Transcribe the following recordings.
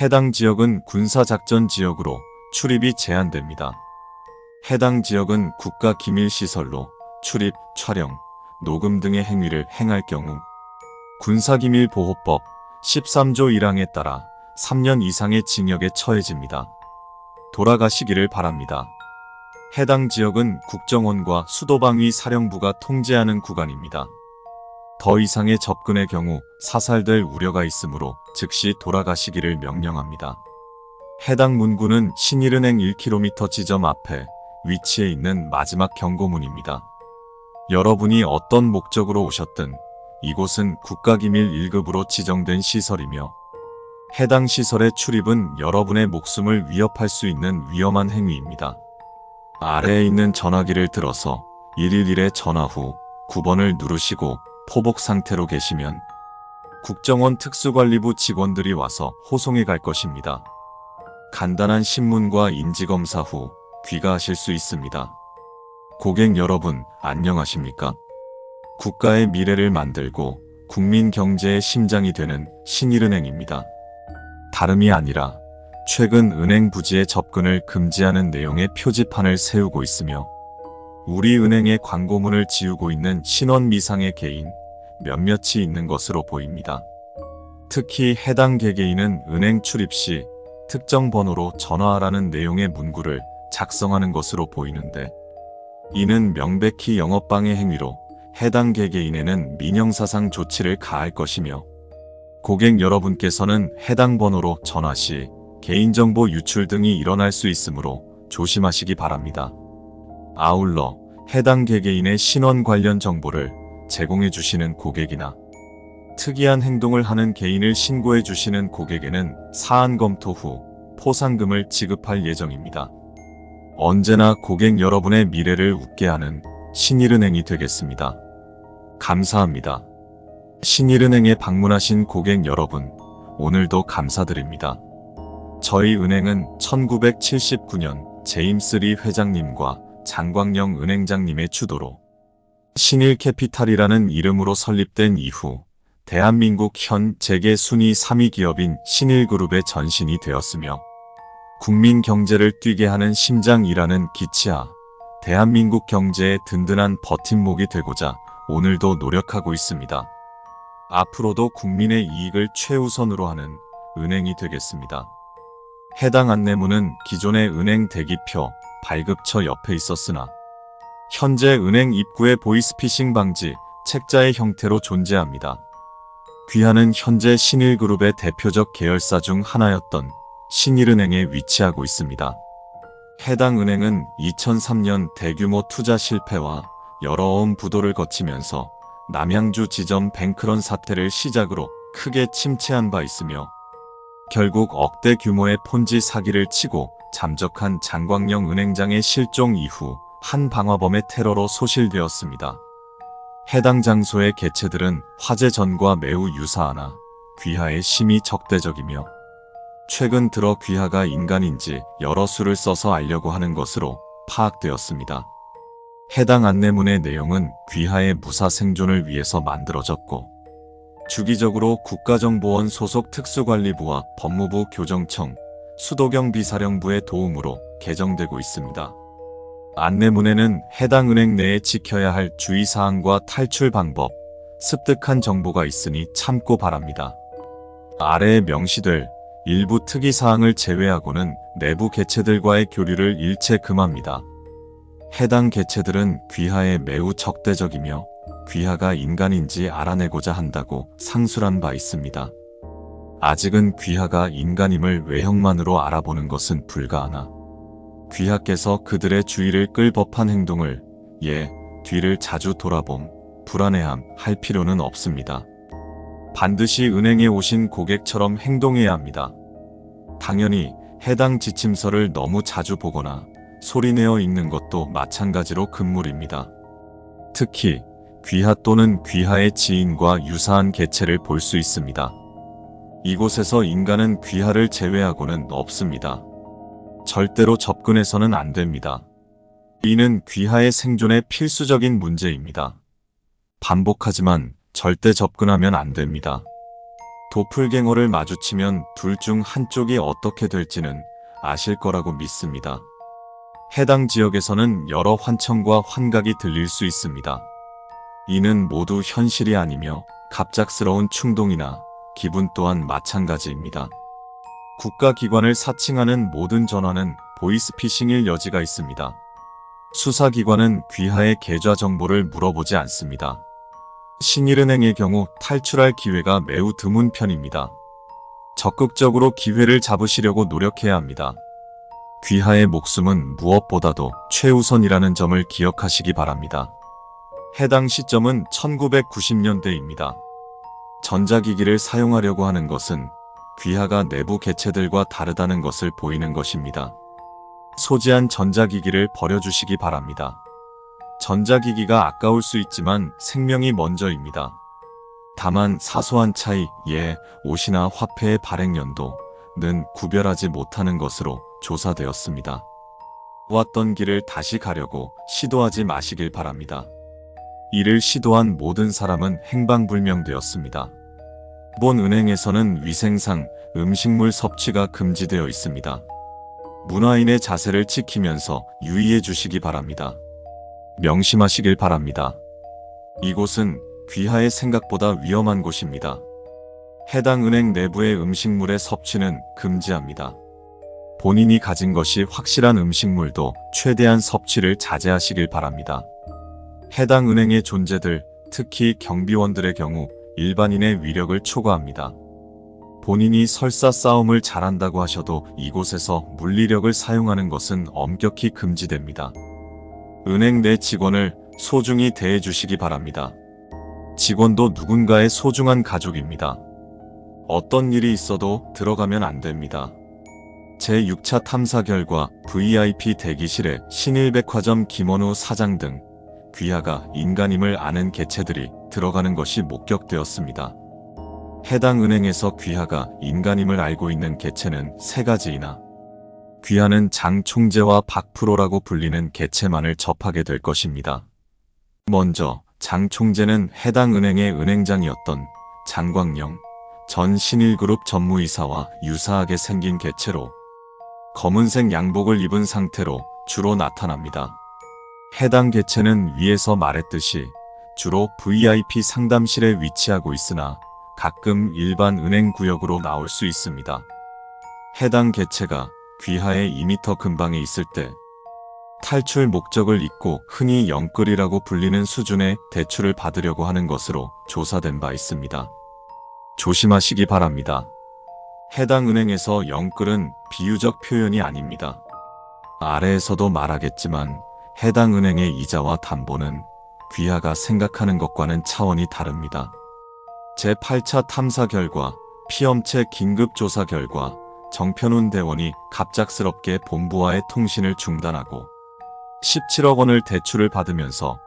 해당 지역은 군사작전 지역으로 출입이 제한됩니다. 해당 지역은 국가 기밀시설로 출입, 촬영, 녹음 등의 행위를 행할 경우 군사기밀보호법 13조 1항에 따라 3년 이상의 징역에 처해집니다. 돌아가시기를 바랍니다. 해당 지역은 국정원과 수도방위 사령부가 통제하는 구간입니다. 더 이상의 접근의 경우 사살될 우려가 있으므로 즉시 돌아가시기를 명령합니다. 해당 문구는 신일은행 1km 지점 앞에 위치해 있는 마지막 경고문입니다. 여러분이 어떤 목적으로 오셨든 이곳은 국가기밀 1급으로 지정된 시설이며 해당 시설의 출입은 여러분의 목숨을 위협할 수 있는 위험한 행위입니다. 아래에 있는 전화기를 들어서 111에 전화 후 9번을 누르시고 포복 상태로 계시면 국정원 특수관리부 직원들이 와서 호송해 갈 것입니다. 간단한 신문과 인지검사 후 귀가하실 수 있습니다. 고객 여러분, 안녕하십니까? 국가의 미래를 만들고 국민 경제의 심장이 되는 신일은행입니다. 다름이 아니라 최근 은행 부지에 접근을 금지하는 내용의 표지판을 세우고 있으며 우리 은행의 광고문을 지우고 있는 신원 미상의 개인 몇몇이 있는 것으로 보입니다. 특히 해당 개개인은 은행 출입 시 특정 번호로 전화하라는 내용의 문구를 작성하는 것으로 보이는데 이는 명백히 영업방해 행위로 해당 개개인에는 민형사상 조치를 가할 것이며 고객 여러분께서는 해당 번호로 전화 시 개인정보 유출 등이 일어날 수 있으므로 조심하시기 바랍니다. 아울러 해당 개개인의 신원 관련 정보를 제공해 주시는 고객이나 특이한 행동을 하는 개인을 신고해 주시는 고객에는 사안 검토 후 포상금을 지급할 예정입니다. 언제나 고객 여러분의 미래를 웃게 하는 신일은행이 되겠습니다. 감사합니다. 신일은행에 방문하신 고객 여러분, 오늘도 감사드립니다. 저희 은행은 1979년 제임스 리 회장님과 장광영 은행장님의 주도로 신일캐피탈이라는 이름으로 설립된 이후 대한민국 현 재계 순위 3위 기업인 신일그룹의 전신이 되었으며 국민 경제를 뛰게 하는 심장이라는 기치하 대한민국 경제의 든든한 버팀목이 되고자 오늘도 노력하고 있습니다. 앞으로도 국민의 이익을 최우선으로 하는 은행이 되겠습니다. 해당 안내문은 기존의 은행 대기표, 발급처 옆에 있었으나 현재 은행 입구의 보이스피싱 방지 책자의 형태로 존재합니다. 귀하는 현재 신일그룹의 대표적 계열사 중 하나였던 신일은행에 위치하고 있습니다. 해당 은행은 2003년 대규모 투자 실패와 여러 온 부도를 거치면서 남양주 지점 뱅크런 사태를 시작으로 크게 침체한 바 있으며 결국 억대 규모의 폰지 사기를 치고 잠적한 장광영 은행장의 실종 이후 한 방화범의 테러로 소실되었습니다. 해당 장소의 개체들은 화재 전과 매우 유사하나 귀하의 심히 적대적이며 최근 들어 귀하가 인간인지 여러 수를 써서 알려고 하는 것으로 파악되었습니다. 해당 안내문의 내용은 귀하의 무사 생존을 위해서 만들어졌고 주기적으로 국가정보원 소속 특수관리부와 법무부 교정청, 수도경 비사령부의 도움으로 개정되고 있습니다. 안내문에는 해당 은행 내에 지켜야 할 주의사항과 탈출 방법, 습득한 정보가 있으니 참고 바랍니다. 아래에 명시될 일부 특이사항을 제외하고는 내부 개체들과의 교류를 일체 금합니다. 해당 개체들은 귀하에 매우 적대적이며 귀하가 인간인지 알아내고자 한다고 상술한 바 있습니다. 아직은 귀하가 인간임을 외형만으로 알아보는 것은 불가하나 귀하께서 그들의 주의를 끌 법한 행동을 예, 뒤를 자주 돌아봄, 불안해함 할 필요는 없습니다. 반드시 은행에 오신 고객처럼 행동해야 합니다. 당연히 해당 지침서를 너무 자주 보거나 소리내어 읽는 것도 마찬가지로 금물입니다. 특히 귀하 또는 귀하의 지인과 유사한 개체를 볼 수 있습니다. 이곳에서 인간은 귀하를 제외하고는 없습니다. 절대로 접근해서는 안 됩니다. 이는 귀하의 생존에 필수적인 문제입니다. 반복하지만 절대 접근하면 안 됩니다. 도플갱어를 마주치면 둘 중 한쪽이 어떻게 될지는 아실 거라고 믿습니다. 해당 지역에서는 여러 환청과 환각이 들릴 수 있습니다. 이는 모두 현실이 아니며 갑작스러운 충동이나 기분 또한 마찬가지입니다. 국가기관을 사칭하는 모든 전화는 보이스피싱일 여지가 있습니다. 수사기관은 귀하의 계좌 정보를 물어보지 않습니다. 신일은행의 경우 탈출할 기회가 매우 드문 편입니다. 적극적으로 기회를 잡으시려고 노력해야 합니다. 귀하의 목숨은 무엇보다도 최우선이라는 점을 기억하시기 바랍니다. 해당 시점은 1990년대입니다. 전자기기를 사용하려고 하는 것은 귀하가 내부 개체들과 다르다는 것을 보이는 것입니다. 소지한 전자기기를 버려주시기 바랍니다. 전자기기가 아까울 수 있지만 생명이 먼저입니다. 다만 사소한 차이, 예, 옷이나 화폐의 발행 연도는 구별하지 못하는 것으로 조사되었습니다. 왔던 길을 다시 가려고 시도하지 마시길 바랍니다. 이를 시도한 모든 사람은 행방불명되었습니다. 본 은행에서는 위생상 음식물 섭취가 금지되어 있습니다. 문화인의 자세를 지키면서 유의해 주시기 바랍니다. 명심하시길 바랍니다. 이곳은 귀하의 생각보다 위험한 곳입니다. 해당 은행 내부의 음식물의 섭취는 금지합니다. 본인이 가진 것이 확실한 음식물도 최대한 섭취를 자제하시길 바랍니다. 해당 은행의 존재들, 특히 경비원들의 경우 일반인의 위력을 초과합니다. 본인이 설사 싸움을 잘한다고 하셔도 이곳에서 물리력을 사용하는 것은 엄격히 금지됩니다. 은행 내 직원을 소중히 대해 주시기 바랍니다. 직원도 누군가의 소중한 가족입니다. 어떤 일이 있어도 들어가면 안 됩니다. 제6차 탐사 결과 VIP 대기실에 신일백화점 김원우 사장 등 귀하가 인간임을 아는 개체들이 들어가는 것이 목격되었습니다. 해당 은행에서 귀하가 인간임을 알고 있는 개체는 세 가지이나 귀하는 장 총재와 박프로라고 불리는 개체만을 접하게 될 것입니다. 먼저 장 총재는 해당 은행의 은행장이었던 장광영 전 신일그룹 전무이사와 유사하게 생긴 개체로 검은색 양복을 입은 상태로 주로 나타납니다. 해당 개체는 위에서 말했듯이 주로 VIP 상담실에 위치하고 있으나 가끔 일반 은행 구역으로 나올 수 있습니다. 해당 개체가 귀하의 2m 근방에 있을 때 탈출 목적을 잊고 흔히 영끌이라고 불리는 수준의 대출을 받으려고 하는 것으로 조사된 바 있습니다. 조심하시기 바랍니다. 해당 은행에서 영끌은 비유적 표현이 아닙니다. 아래에서도 말하겠지만 해당 은행의 이자와 담보는 귀하가 생각하는 것과는 차원이 다릅니다. 제8차 탐사 결과 피엄체 긴급조사 결과 정편훈 대원이 갑작스럽게 본부와의 통신을 중단하고 17억 원을 대출을 받으면서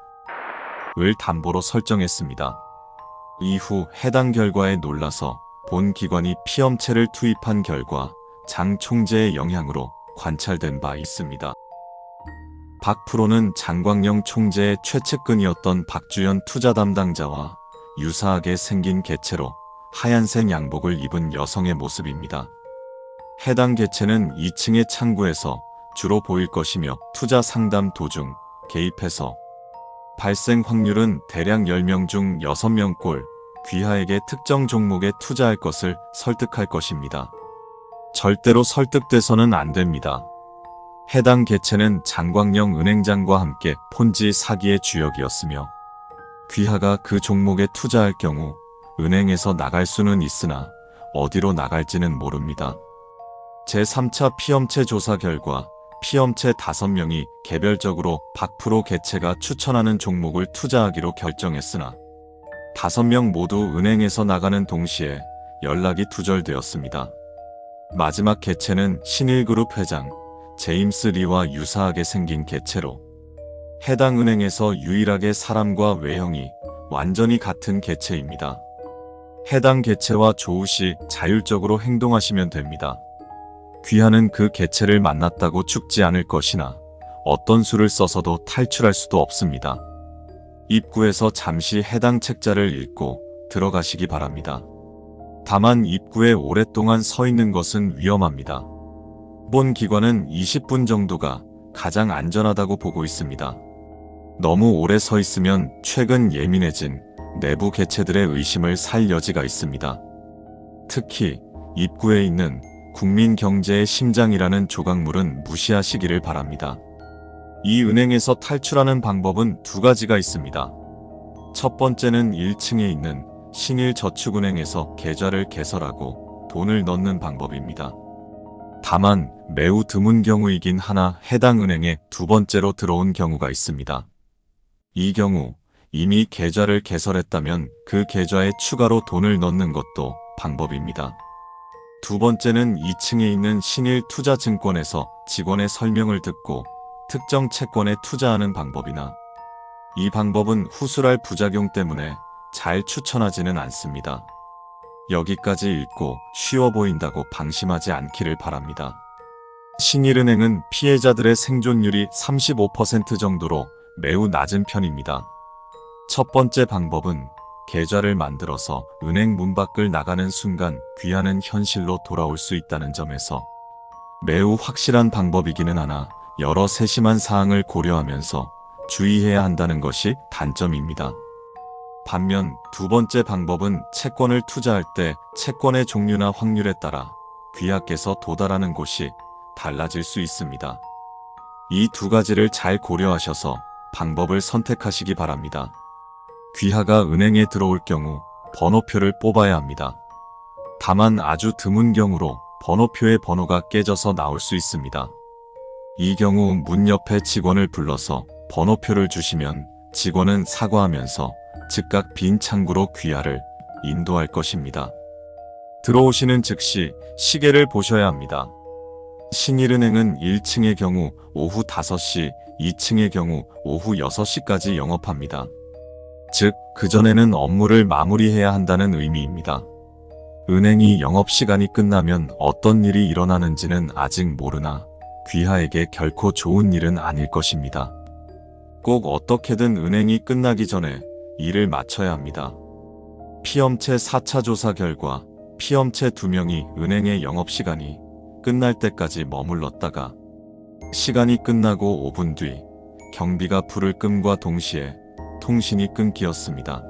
을 담보로 설정했습니다. 이후 해당 결과에 놀라서 본 기관이 피엄체를 투입한 결과 장 총재의 영향으로 관찰된 바 있습니다. 박 프로는 장광영 총재의 최측근이었던 박주연 투자 담당자와 유사하게 생긴 개체로 하얀색 양복을 입은 여성의 모습입니다. 해당 개체는 2층의 창구에서 주로 보일 것이며 투자 상담 도중 개입해서 발생 확률은 대략 10명 중 6명꼴 귀하에게 특정 종목에 투자할 것을 설득할 것입니다. 절대로 설득돼서는 안 됩니다. 해당 개체는 장광영 은행장과 함께 폰지 사기의 주역이었으며 귀하가 그 종목에 투자할 경우 은행에서 나갈 수는 있으나 어디로 나갈지는 모릅니다. 제3차 피엄체 조사 결과 피엄체 5명이 개별적으로 박프로 개체가 추천하는 종목을 투자하기로 결정했으나 5명 모두 은행에서 나가는 동시에 연락이 두절되었습니다. 마지막 개체는 신일그룹 회장 제임스 리와 유사하게 생긴 개체로 해당 은행에서 유일하게 사람과 외형이 완전히 같은 개체입니다. 해당 개체와 조우 시 자율적으로 행동하시면 됩니다. 귀하는 그 개체를 만났다고 죽지 않을 것이나 어떤 수를 써서도 탈출할 수도 없습니다. 입구에서 잠시 해당 책자를 읽고 들어가시기 바랍니다. 다만 입구에 오랫동안 서 있는 것은 위험합니다. 본 기관은 20분 정도가 가장 안전하다고 보고 있습니다. 너무 오래 서 있으면 최근 예민해진 내부 개체들의 의심을 살 여지가 있습니다. 특히 입구에 있는 국민 경제의 심장이라는 조각물은 무시하시기를 바랍니다. 이 은행에서 탈출하는 방법은 두 가지가 있습니다. 첫 번째는 1층에 있는 신일저축은행에서 계좌를 개설하고 돈을 넣는 방법입니다. 다만 매우 드문 경우이긴 하나 해당 은행에 두 번째로 들어온 경우가 있습니다. 이 경우 이미 계좌를 개설했다면 그 계좌에 추가로 돈을 넣는 것도 방법입니다. 두 번째는 2층에 있는 신일 투자증권에서 직원의 설명을 듣고 특정 채권에 투자하는 방법이나 이 방법은 후술할 부작용 때문에 잘 추천하지는 않습니다. 여기까지 읽고 쉬워 보인다고 방심하지 않기를 바랍니다. 신일은행은 피해자들의 생존율이 35% 정도로 매우 낮은 편입니다. 첫 번째 방법은 계좌를 만들어서 은행 문 밖을 나가는 순간 귀하는 현실로 돌아올 수 있다는 점에서 매우 확실한 방법이기는 하나 여러 세심한 사항을 고려하면서 주의해야 한다는 것이 단점입니다. 반면 두 번째 방법은 채권을 투자할 때 채권의 종류나 확률에 따라 귀하께서 도달하는 곳이 달라질 수 있습니다. 이 두 가지를 잘 고려하셔서 방법을 선택하시기 바랍니다. 귀하가 은행에 들어올 경우 번호표를 뽑아야 합니다. 다만 아주 드문 경우로 번호표의 번호가 깨져서 나올 수 있습니다. 이 경우 문 옆에 직원을 불러서 번호표를 주시면 직원은 사과하면서 즉각 빈 창구로 귀하를 인도할 것입니다. 들어오시는 즉시 시계를 보셔야 합니다. 신일은행은 1층의 경우 오후 5시, 2층의 경우 오후 6시까지 영업합니다. 즉, 그전에는 업무를 마무리해야 한다는 의미입니다. 은행이 영업시간이 끝나면 어떤 일이 일어나는지는 아직 모르나 귀하에게 결코 좋은 일은 아닐 것입니다. 꼭 어떻게든 은행이 끝나기 전에 일을 마쳐야 합니다. 피엄체 4차 조사 결과 피엄체 2명이 은행의 영업시간이 끝날 때까지 머물렀다가 시간이 끝나고 5분 뒤 경비가 불을 끔과 동시에 통신이 끊기었습니다.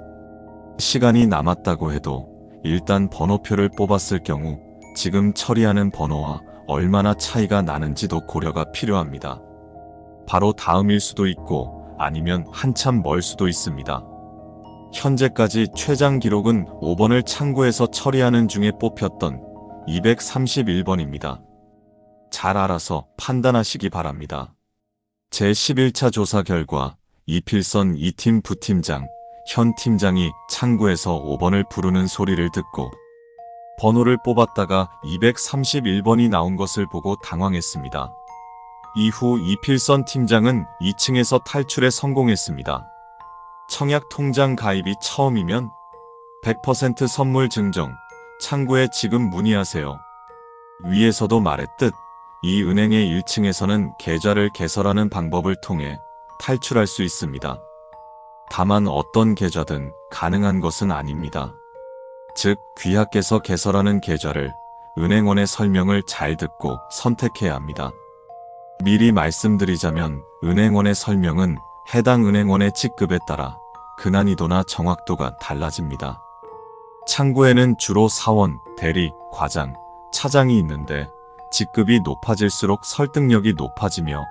시간이 남았다고 해도 일단 번호표를 뽑았을 경우 지금 처리하는 번호와 얼마나 차이가 나는지도 고려가 필요합니다. 바로 다음일 수도 있고 아니면 한참 멀 수도 있습니다. 현재까지 최장 기록은 5번을 창구에서 처리하는 중에 뽑혔던 231번입니다. 잘 알아서 판단하시기 바랍니다. 제11차 조사 결과 이필선 이팀 부팀장, 현 팀장이 창구에서 5번을 부르는 소리를 듣고 번호를 뽑았다가 231번이 나온 것을 보고 당황했습니다. 이후 이필선 팀장은 2층에서 탈출에 성공했습니다. 청약 통장 가입이 처음이면 100% 선물 증정, 창구에 지금 문의하세요. 위에서도 말했듯 이 은행의 1층에서는 계좌를 개설하는 방법을 통해 탈출할 수 있습니다. 다만 어떤 계좌든 가능한 것은 아닙니다. 즉, 귀하께서 개설하는 계좌를 은행원의 설명을 잘 듣고 선택해야 합니다. 미리 말씀드리자면 은행원의 설명은 해당 은행원의 직급에 따라 근난이도나 정확도가 달라집니다. 창구에는 주로 사원, 대리, 과장, 차장이 있는데 직급이 높아질수록 설득력이 높아지며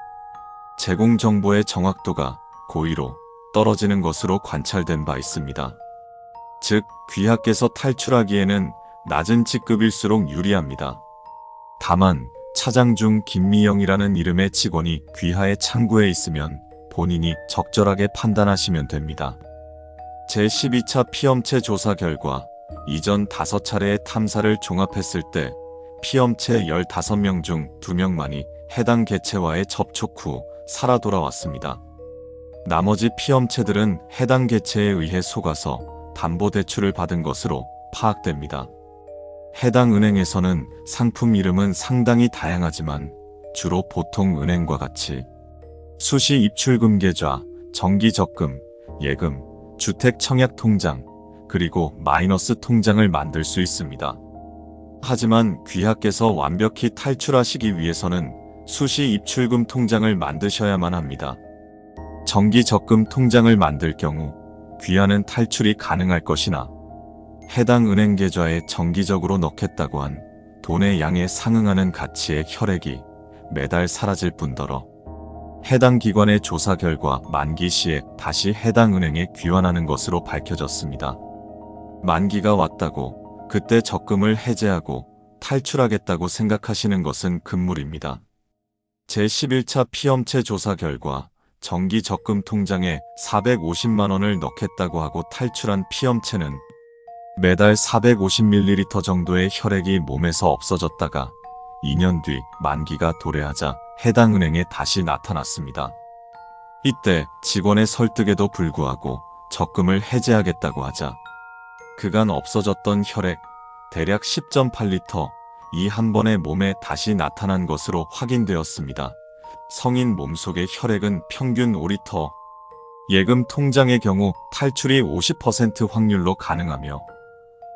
제공 정보의 정확도가 고의로 떨어지는 것으로 관찰된 바 있습니다. 즉, 귀하께서 탈출하기에는 낮은 직급일수록 유리합니다. 다만, 차장 중 김미영이라는 이름의 직원이 귀하의 창구에 있으면 본인이 적절하게 판단하시면 됩니다. 제12차 피엄체 조사 결과 이전 5차례의 탐사를 종합했을 때 피엄체 15명 중 2명만이 해당 개체와의 접촉 후 살아 돌아왔습니다. 나머지 피엄체들은 해당 개체에 의해 속아서 담보대출을 받은 것으로 파악됩니다. 해당 은행에서는 상품 이름은 상당히 다양하지만 주로 보통 은행과 같이 수시 입출금 계좌, 정기 적금, 예금, 주택 청약 통장, 그리고 마이너스 통장을 만들 수 있습니다. 하지만 귀하께서 완벽히 탈출하시기 위해서는 수시 입출금 통장을 만드셔야만 합니다. 정기 적금 통장을 만들 경우 귀하는 탈출이 가능할 것이나 해당 은행 계좌에 정기적으로 넣겠다고 한 돈의 양에 상응하는 가치의 혈액이 매달 사라질 뿐더러 해당 기관의 조사 결과 만기 시에 다시 해당 은행에 귀환하는 것으로 밝혀졌습니다. 만기가 왔다고 그때 적금을 해제하고 탈출하겠다고 생각하시는 것은 금물입니다. 제11차 피험체 조사 결과 정기 적금 통장에 450만 원을 넣겠다고 하고 탈출한 피험체는 매달 450ml 정도의 혈액이 몸에서 없어졌다가 2년 뒤 만기가 도래하자 해당 은행에 다시 나타났습니다. 이때 직원의 설득에도 불구하고 적금을 해제하겠다고 하자 그간 없어졌던 혈액 대략 10.8리터 이 한 번에 몸에 다시 나타난 것으로 확인되었습니다. 성인 몸속의 혈액은 평균 5리터. 예금 통장의 경우 탈출이 50% 확률로 가능하며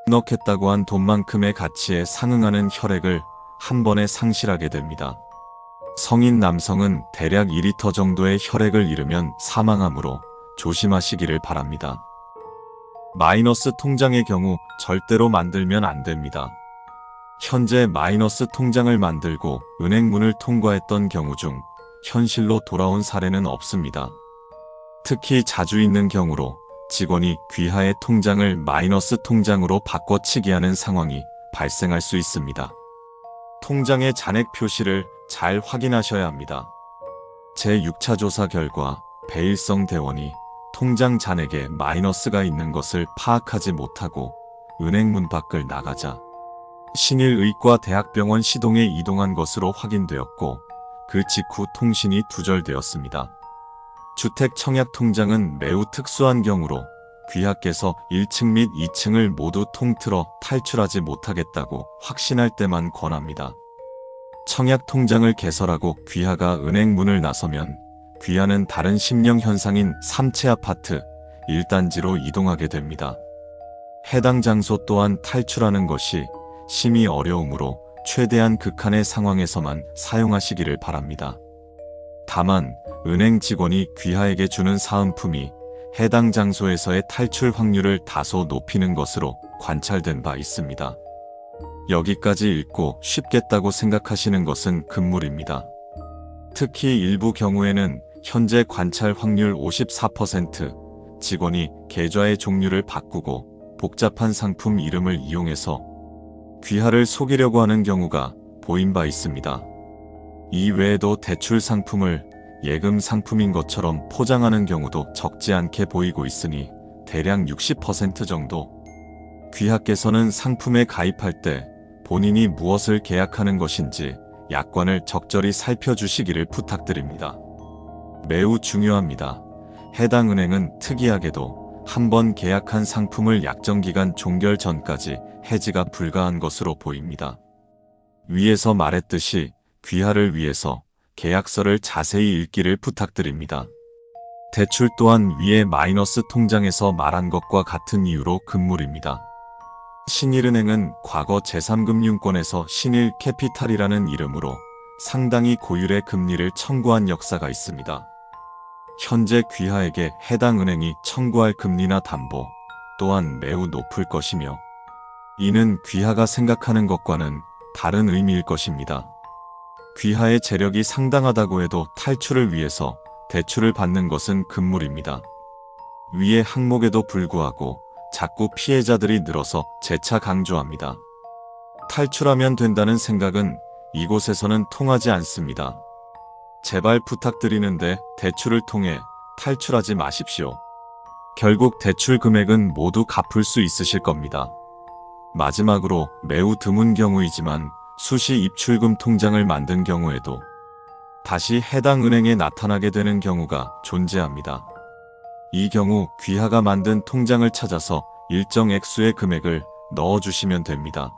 넣겠다고 한 돈만큼의 가치에 상응하는 혈액을 한 번에 상실하게 됩니다. 성인 남성은 대략 2리터 정도의 혈액을 잃으면 사망하므로 조심하시기를 바랍니다. 마이너스 통장의 경우 절대로 만들면 안 됩니다. 현재 마이너스 통장을 만들고 은행문을 통과했던 경우 중 현실로 돌아온 사례는 없습니다. 특히 자주 있는 경우로 직원이 귀하의 통장을 마이너스 통장으로 바꿔치기 하는 상황이 발생할 수 있습니다. 통장의 잔액 표시를 잘 확인하셔야 합니다. 제6차 조사 결과 배일성 대원이 통장 잔액에 마이너스가 있는 것을 파악하지 못하고 은행 문 밖을 나가자 신일의과 대학병원 시동에 이동한 것으로 확인되었고 그 직후 통신이 두절되었습니다. 주택 청약 통장은 매우 특수한 경우로 귀하께서 1층 및 2층을 모두 통틀어 탈출하지 못하겠다고 확신할 때만 권합니다. 청약 통장을 개설하고 귀하가 은행 문을 나서면 귀하는 다른 심령 현상인 3채 아파트 1단지로 이동하게 됩니다. 해당 장소 또한 탈출하는 것이 심히 어려우므로 최대한 극한의 상황에서만 사용하시기를 바랍니다. 다만 은행 직원이 귀하에게 주는 사은품이 해당 장소에서의 탈출 확률을 다소 높이는 것으로 관찰된 바 있습니다. 여기까지 읽고 쉽겠다고 생각하시는 것은 금물입니다. 특히 일부 경우에는 현재 관찰 확률 54% 직원이 계좌의 종류를 바꾸고 복잡한 상품 이름을 이용해서 귀하를 속이려고 하는 경우가 보인 바 있습니다. 이 외에도 대출 상품을 예금 상품인 것처럼 포장하는 경우도 적지 않게 보이고 있으니 대략 60% 정도 귀하께서는 상품에 가입할 때 본인이 무엇을 계약하는 것인지 약관을 적절히 살펴주시기를 부탁드립니다. 매우 중요합니다. 해당 은행은 특이하게도 한 번 계약한 상품을 약정기간 종결 전까지 해지가 불가한 것으로 보입니다. 위에서 말했듯이 귀하를 위해서 계약서를 자세히 읽기를 부탁드립니다. 대출 또한 위에 마이너스 통장에서 말한 것과 같은 이유로 금물입니다. 신일은행은 과거 제3금융권에서 신일 캐피탈이라는 이름으로 상당히 고율의 금리를 청구한 역사가 있습니다. 현재 귀하에게 해당 은행이 청구할 금리나 담보 또한 매우 높을 것이며 이는 귀하가 생각하는 것과는 다른 의미일 것입니다. 귀하의 재력이 상당하다고 해도 탈출을 위해서 대출을 받는 것은 금물입니다. 위의 항목에도 불구하고 자꾸 피해자들이 늘어서 재차 강조합니다. 탈출하면 된다는 생각은 이곳에서는 통하지 않습니다. 제발 부탁드리는데 대출을 통해 탈출하지 마십시오. 결국 대출 금액은 모두 갚을 수 있으실 겁니다. 마지막으로 매우 드문 경우이지만 수시 입출금 통장을 만든 경우에도 다시 해당 은행에 나타나게 되는 경우가 존재합니다. 이 경우 귀하가 만든 통장을 찾아서 일정 액수의 금액을 넣어주시면 됩니다.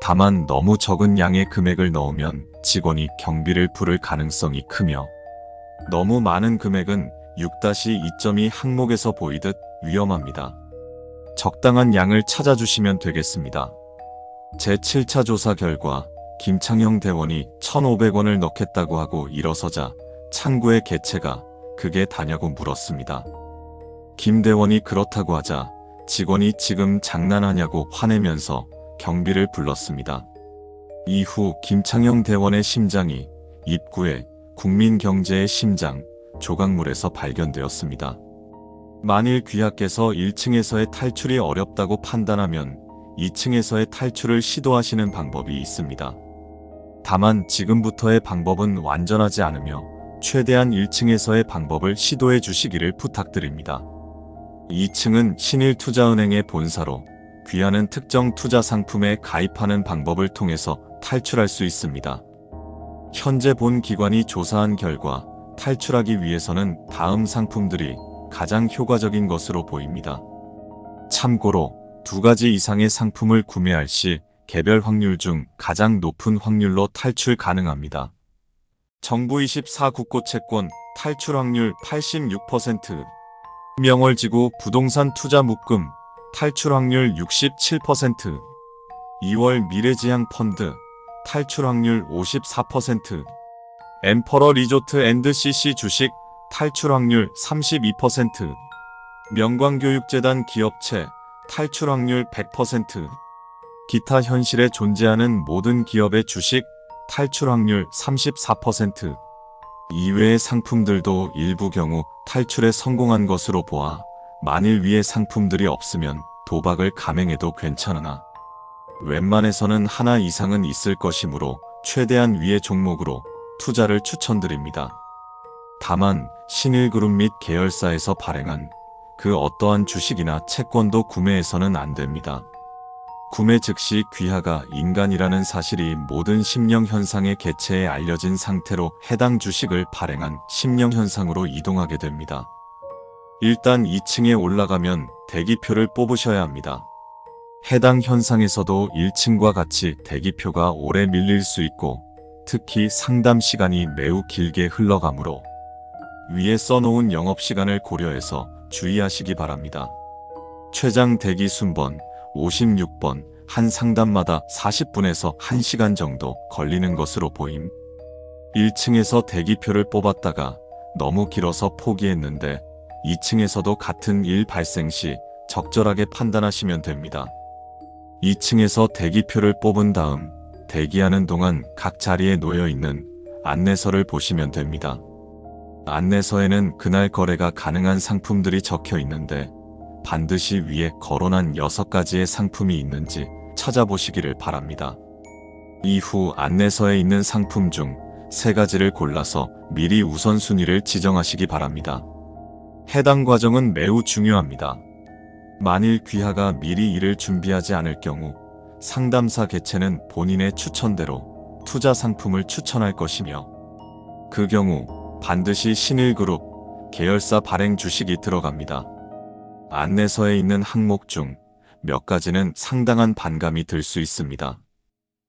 다만 너무 적은 양의 금액을 넣으면 직원이 경비를 부를 가능성이 크며 너무 많은 금액은 6-2.2 항목에서 보이듯 위험합니다. 적당한 양을 찾아주시면 되겠습니다. 제7차 조사 결과 김창형 대원이 1,500원을 넣겠다고 하고 일어서자 창구의 개체가 그게 다냐고 물었습니다. 김 대원이 그렇다고 하자 직원이 지금 장난하냐고 화내면서 경비를 불렀습니다. 이후 김창형 대원의 심장이 입구에 국민경제의 심장 조각물에서 발견되었습니다. 만일 귀하께서 1층에서의 탈출이 어렵다고 판단하면 2층에서의 탈출을 시도하시는 방법이 있습니다. 다만 지금부터의 방법은 완전하지 않으며 최대한 1층에서의 방법을 시도해 주시기를 부탁드립니다. 2층은 신일투자은행의 본사로 귀하는 특정 투자 상품에 가입하는 방법을 통해서 탈출할 수 있습니다. 현재 본 기관이 조사한 결과 탈출하기 위해서는 다음 상품들이 가장 효과적인 것으로 보입니다. 참고로 두 가지 이상의 상품을 구매할 시 개별 확률 중 가장 높은 확률로 탈출 가능합니다. 정부 24국고 채권 탈출 확률 86%, 명월지구 부동산 투자 묶음 탈출 확률 67%, 2월 미래지향 펀드 탈출 확률 54%, 엠퍼러 리조트 앤드 CC 주식 탈출 확률 32%, 명광교육재단 기업체 탈출 확률 100%, 기타 현실에 존재하는 모든 기업의 주식 탈출 확률 34%, 이외의 상품들도 일부 경우 탈출에 성공한 것으로 보아 만일 위의 상품들이 없으면 도박을 감행해도 괜찮으나 웬만해서는 하나 이상은 있을 것이므로 최대한 위의 종목으로 투자를 추천드립니다. 다만 신일그룹 및 계열사에서 발행한 그 어떠한 주식이나 채권도 구매해서는 안 됩니다. 구매 즉시 귀하가 인간이라는 사실이 모든 심령 현상의 개체에 알려진 상태로 해당 주식을 발행한 심령 현상으로 이동하게 됩니다. 일단 2층에 올라가면 대기표를 뽑으셔야 합니다. 해당 현상에서도 1층과 같이 대기표가 오래 밀릴 수 있고 특히 상담 시간이 매우 길게 흘러가므로 위에 써놓은 영업시간을 고려해서 주의하시기 바랍니다. 최장 대기 순번 56번 한 상담마다 40분에서 1시간 정도 걸리는 것으로 보임. 1층에서 대기표를 뽑았다가 너무 길어서 포기했는데 2층에서도 같은 일 발생 시 적절하게 판단하시면 됩니다. 2층에서 대기표를 뽑은 다음 대기하는 동안 각 자리에 놓여 있는 안내서를 보시면 됩니다. 안내서에는 그날 거래가 가능한 상품들이 적혀 있는데 반드시 위에 거론한 6가지의 상품이 있는지 찾아보시기를 바랍니다. 이후 안내서에 있는 상품 중 3가지를 골라서 미리 우선순위를 지정하시기 바랍니다. 해당 과정은 매우 중요합니다. 만일 귀하가 미리 이를 준비하지 않을 경우 상담사 개체는 본인의 추천대로 투자 상품을 추천할 것이며 그 경우 반드시 신일그룹 계열사 발행 주식이 들어갑니다. 안내서에 있는 항목 중 몇 가지는 상당한 반감이 들 수 있습니다.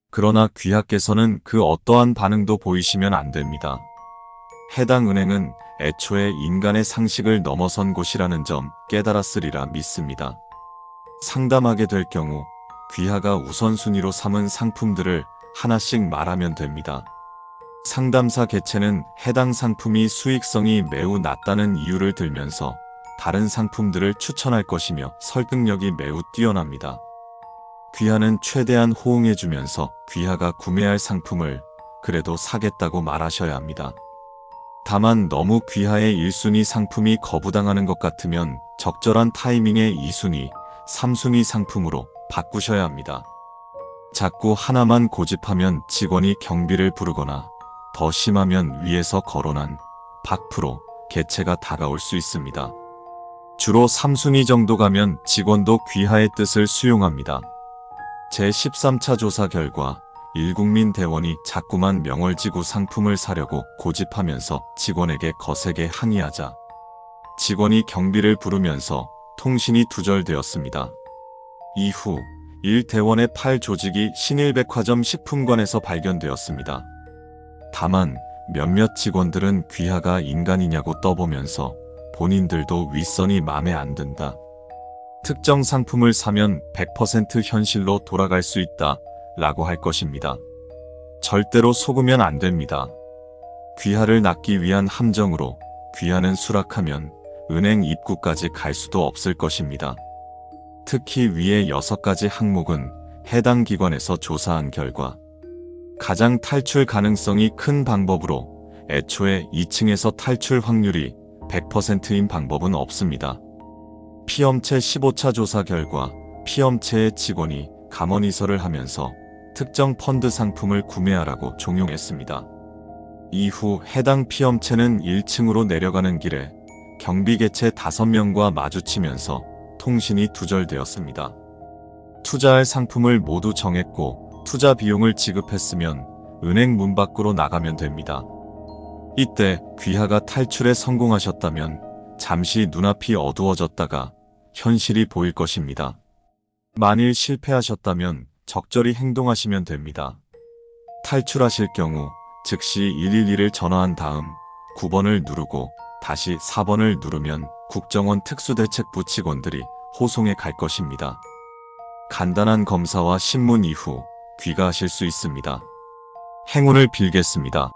그러나 귀하께서는 그 어떠한 반응도 보이시면 안 됩니다. 해당 은행은 애초에 인간의 상식을 넘어선 곳이라는 점 깨달았으리라 믿습니다. 상담하게 될 경우 귀하가 우선순위로 삼은 상품들을 하나씩 말하면 됩니다. 상담사 개체는 해당 상품이 수익성이 매우 낮다는 이유를 들면서 다른 상품들을 추천할 것이며 설득력이 매우 뛰어납니다. 귀하는 최대한 호응해주면서 귀하가 구매할 상품을 그래도 사겠다고 말하셔야 합니다. 다만 너무 귀하의 1순위 상품이 거부당하는 것 같으면 적절한 타이밍에 2순위, 3순위 상품으로 바꾸셔야 합니다. 자꾸 하나만 고집하면 직원이 경비를 부르거나 더 심하면 위에서 거론한 박프로 개체가 다가올 수 있습니다. 주로 3순위 정도 가면 직원도 귀하의 뜻을 수용합니다. 제13차 조사 결과 일국민 대원이 자꾸만 명월지구 상품을 사려고 고집하면서 직원에게 거세게 항의하자 직원이 경비를 부르면서 통신이 두절되었습니다. 이후 일대원의 팔 조직이 신일백화점 식품관에서 발견되었습니다. 다만 몇몇 직원들은 귀하가 인간이냐고 떠보면서 본인들도 윗선이 맘에 안 든다. 특정 상품을 사면 100% 현실로 돌아갈 수 있다 라고 할 것입니다. 절대로 속으면 안 됩니다. 귀하를 낳기 위한 함정으로 귀하는 수락하면 은행 입구까지 갈 수도 없을 것입니다. 특히 위의 6가지 항목은 해당 기관에서 조사한 결과 가장 탈출 가능성이 큰 방법으로 애초에 2층에서 탈출 확률이 100%인 방법은 없습니다. 피엄체 15차 조사 결과 피엄체의 직원이 감언이설을 하면서 특정 펀드 상품을 구매하라고 종용했습니다. 이후 해당 피엄체는 1층으로 내려가는 길에 경비 개체 5명과 마주치면서 통신이 두절되었습니다. 투자할 상품을 모두 정했고 투자 비용을 지급했으면 은행 문 밖으로 나가면 됩니다. 이때 귀하가 탈출에 성공하셨다면 잠시 눈앞이 어두워졌다가 현실이 보일 것입니다. 만일 실패하셨다면 적절히 행동하시면 됩니다. 탈출하실 경우 즉시 112를 전화한 다음 9번을 누르고 다시 4번을 누르면 국정원 특수대책부 직원들이 호송에 갈 것입니다. 간단한 검사와 신문 이후 귀가하실 수 있습니다. 행운을 빌겠습니다.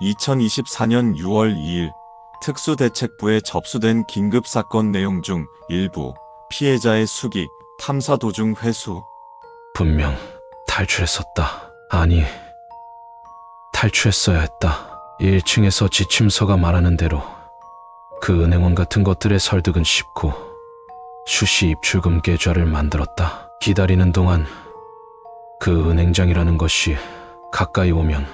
(2024년 6월 2일) 특수대책부에 접수된 긴급사건 내용 중 일부 피해자의 수기, 탐사 도중 회수, 분명 탈출했었다. 아니, 탈출했어야 했다. 1층에서 지침서가 말하는 대로 그 은행원 같은 것들의 설득은 쉽고 수시 입출금 계좌를 만들었다. 기다리는 동안 그 은행장이라는 것이 가까이 오면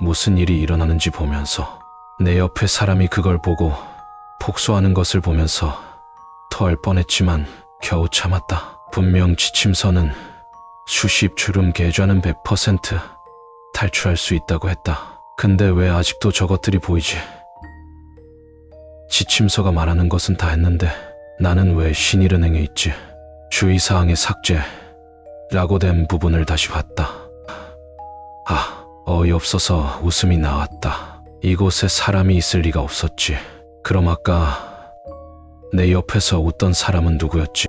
무슨 일이 일어나는지 보면서 내 옆에 사람이 그걸 보고 폭소하는 것을 보면서 토할 뻔했지만 겨우 참았다. 분명 지침서는 수십 주름 계좌는 100% 탈출할 수 있다고 했다. 근데 왜 아직도 저것들이 보이지? 지침서가 말하는 것은 다 했는데 나는 왜 신일은행에 있지? 주의사항의 삭제 라고 된 부분을 다시 봤다. 아, 어이없어서 웃음이 나왔다. 이곳에 사람이 있을 리가 없었지. 그럼 아까 내 옆에서 웃던 사람은 누구였지?